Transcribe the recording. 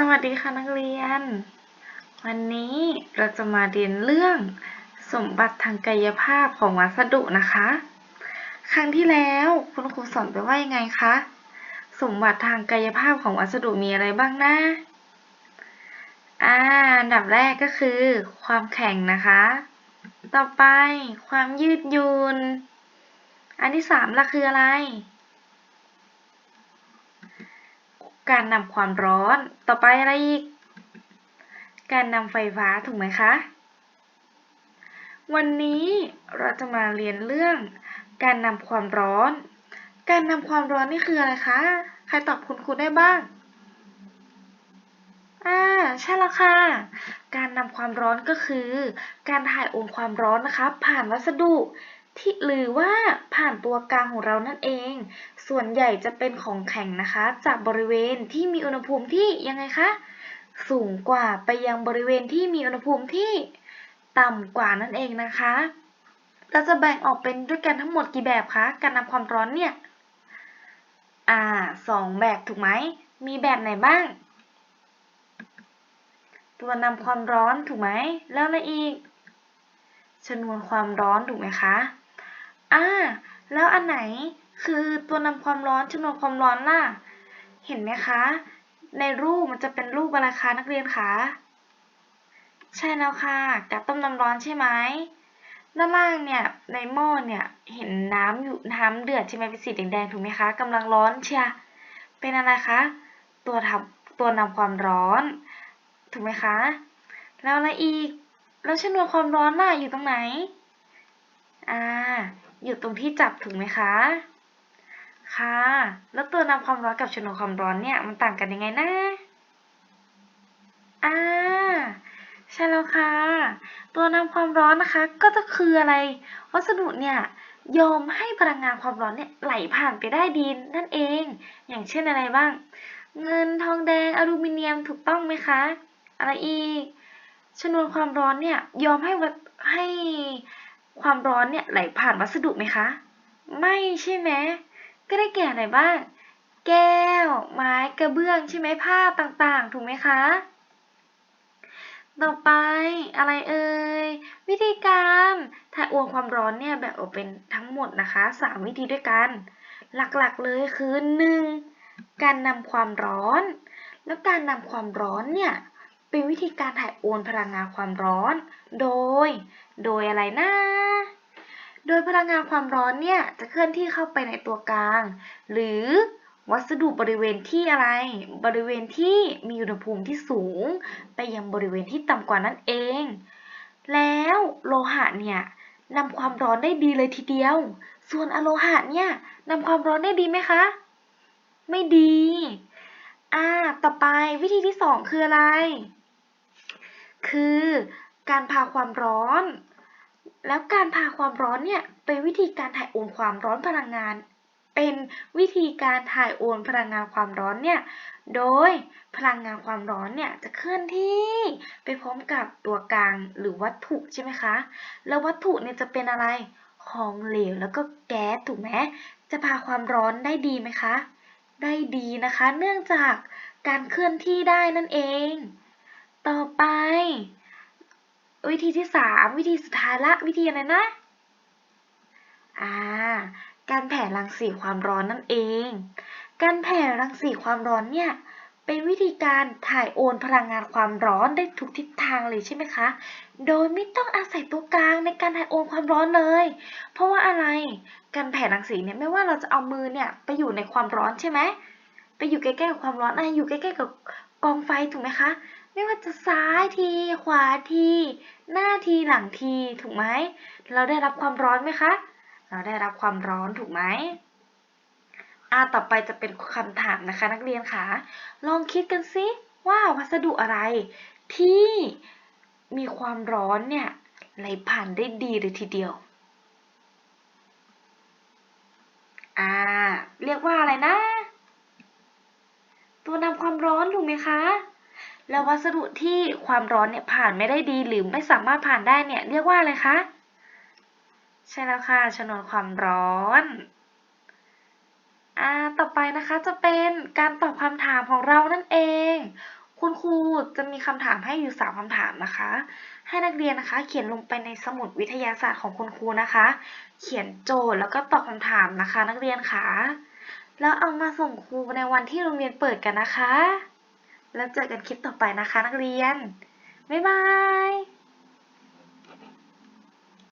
สวัสดีค่ะนักเรียน วันนี้เราจะมาเรียนเรื่องสมบัติทางกายภาพของวัสดุนะคะ ครั้งที่แล้วคุณครูสอนไปว่ายังไงคะ สมบัติทางกายภาพของวัสดุมีอะไรบ้างนะอ่าอันดับแรกก็คือ ความแข็งนะคะ ต่อไปความยืดหยุ่นอันที่สามล่ะคืออะไร การนำความร้อน ต่อไปอะไรอีก การนำไฟฟ้าถูกไหมคะ วันนี้เราจะมาเรียนเรื่อง การนำความร้อน การนำความร้อนนี่คืออะไรคะ ใครตอบคุณครูได้บ้าง อ่าใช่แล้วค่ะ การนำความร้อนก็คือ การถ่ายโอนความร้อนนะคะ ผ่านวัสดุ ที่หรือว่าผ่านตัวกลางของเรานั่นเอง ส่วนใหญ่จะเป็นของแข็งนะคะ จากบริเวณที่มีอุณหภูมิที่ยังไงคะ สูงกว่าไปยังบริเวณที่มีอุณหภูมิที่ต่ำกว่านั่นเองนะคะ เราจะแบ่งออกเป็นด้วยกันทั้งหมดกี่แบบคะ การนำความร้อนเนี่ย อ่าสองแบบถูกไหม มีแบบไหนบ้าง ตัวนำความร้อนถูกไหม แล้วอะไรอีกชนวนความร้อนถูกไหมคะ อ่า แล้วอันไหนคือตัวนำความร้อนชนวนความร้อนล่ะ เห็นไหมคะ ในรูปมันจะเป็นรูปอะไรคะนักเรียนคะ ใช่แล้วค่ะกับต้มน้ำร้อนใช่ไหมด้านล่างเนี่ยในหม้อเนี่ยเห็นน้ำอยู่น้ำเดือดใช่ไหมเป็นสีแดงๆถูกไหมคะกำลังร้อนเชียเป็นอะไรคะ ตัวทำตัวนำความร้อน ถูกไหมคะ แล้วอะไรอีก แล้วชนวนความร้อนน่ะอยู่ตรงไหน อ่า อยู่ตรงที่จับถูกไหมคะ ค่ะ แล้วตัวนำความร้อนกับชนวนความร้อนเนี่ยมันต่างกันยังไงนะอ่าใช่แล้วค่ะ ตัวนำความร้อนนะคะ ก็จะคืออะไร วัสดุเนี่ยยอมให้พลังงานความร้อนเนี่ยไหลผ่านไปได้ดีนั่นเอง อย่างเช่นอะไรบ้าง เงินทองแดงอลูมิเนียมถูกต้องไหมคะ อะไรอีกชนวนความร้อนเนี่ยยอมให้ให้ ความร้อนเนี่ยไหลผ่านวัสดุไหมคะ ไม่ใช่ไหมก็ได้แก่อะไรบ้าง แก้ว ไม้กระเบื้องใช่ไหมผ้าต่างๆ ถูกไหมคะ ต่อไปอะไรเอ่ย วิธีการถ่ายโอนความร้อนเนี่ยแบ่งออกเป็นทั้งหมดนะคะสามวิธีด้วยกัน หลักๆเลยคือหนึ่งการนำความร้อน แล้วการนำความร้อนเนี่ย เป็นวิธีการถ่ายโอนพลังงานความร้อน โดย โดยอะไรนะ โดยพลังงานความร้อนเนี่ยจะเคลื่อนที่เข้าไปในตัวกลาง หรือวัสดุบริเวณที่อะไร บริเวณที่มีอุณหภูมิที่สูง ไปยังบริเวณที่ต่ำกว่านั่นเอง แล้วโลหะเนี่ยนำความร้อนได้ดีเลยทีเดียว ส่วนอโลหะเนี่ยนำความร้อนได้ดีไหมคะ ไม่ดี อ่า ต่อไปวิธีที่สองคืออะไร คือ การพาความร้อน แล้วการพาความร้อนเนี่ยเป็นวิธีการถ่ายโอนความร้อนพลังงาน เป็นวิธีการถ่ายโอนพลังงานความร้อนเนี่ยโดยพลังงานความร้อนเนี่ยจะเคลื่อนที่ไปพร้อมกับตัวกลางหรือวัตถุใช่ไหมคะ แล้ววัตถุเนี่ยจะเป็นอะไรของเหลวแล้วก็แก๊สถูกไหมจะพาความร้อนได้ดีไหมคะ ได้ดีนะคะ เนื่องจากการเคลื่อนที่ได้นั่นเอง ต่อไป วิธีที่สามวิธีสุดท้ายละ วิธีอะไรนะอ่าการแผ่รังสีความร้อนนั่นเอง การแผ่รังสีความร้อนเนี่ยเป็นวิธีการถ่ายโอนพลังงานความร้อนได้ทุกทิศทางเลยใช่ไหมคะ โดยไม่ต้องอาศัยตัวกลางในการถ่ายโอนความร้อนเลย เพราะว่าอะไร การแผ่รังสีเนี่ยไม่ว่าเราจะเอามือเนี่ยไปอยู่ในความร้อนใช่ไหม ไปอยู่ใกล้ๆกับความร้อนอะอยู่ใกล้ๆกับกองไฟถูกไหมคะ ไม่ว่าจะซ้ายที ขวาที หน้าทีหลังที ถูกไหม เราได้รับความร้อนไหมคะ เราได้รับความร้อนถูกไหมอ่าต่อไปจะเป็นคำถามนะคะ นักเรียนคะลองคิดกันซิว่าวัสดุอะไร ที่มีความร้อนเนี่ยไหลผ่านได้ดีเลยทีเดียว อ่า เรียกว่าอะไรนะ ตัวนำความร้อนถูกไหมคะ แล้ววัสดุที่ความร้อนเนี่ยผ่านไม่ได้ดีหรือไม่สามารถผ่านได้เนี่ยเรียกว่าอะไรคะ ใช่แล้วค่ะชนวนความร้อนอ่าต่อไปนะคะจะเป็นการตอบคำถามของเรานั่นเอง คุณครูจะมีคำถามให้อยู่สามคำถามนะคะ ให้นักเรียนนะคะ เขียนลงไปในสมุดวิทยาศาสตร์ของคุณครูนะคะ เขียนโจทย์แล้วก็ตอบคำถามนะคะ นักเรียนคะแล้วเอามาส่งครูในวันที่โรงเรียนเปิดกันนะคะ แล้วเจอกันคลิปต่อไปนะคะนักเรียน บ๊ายบาย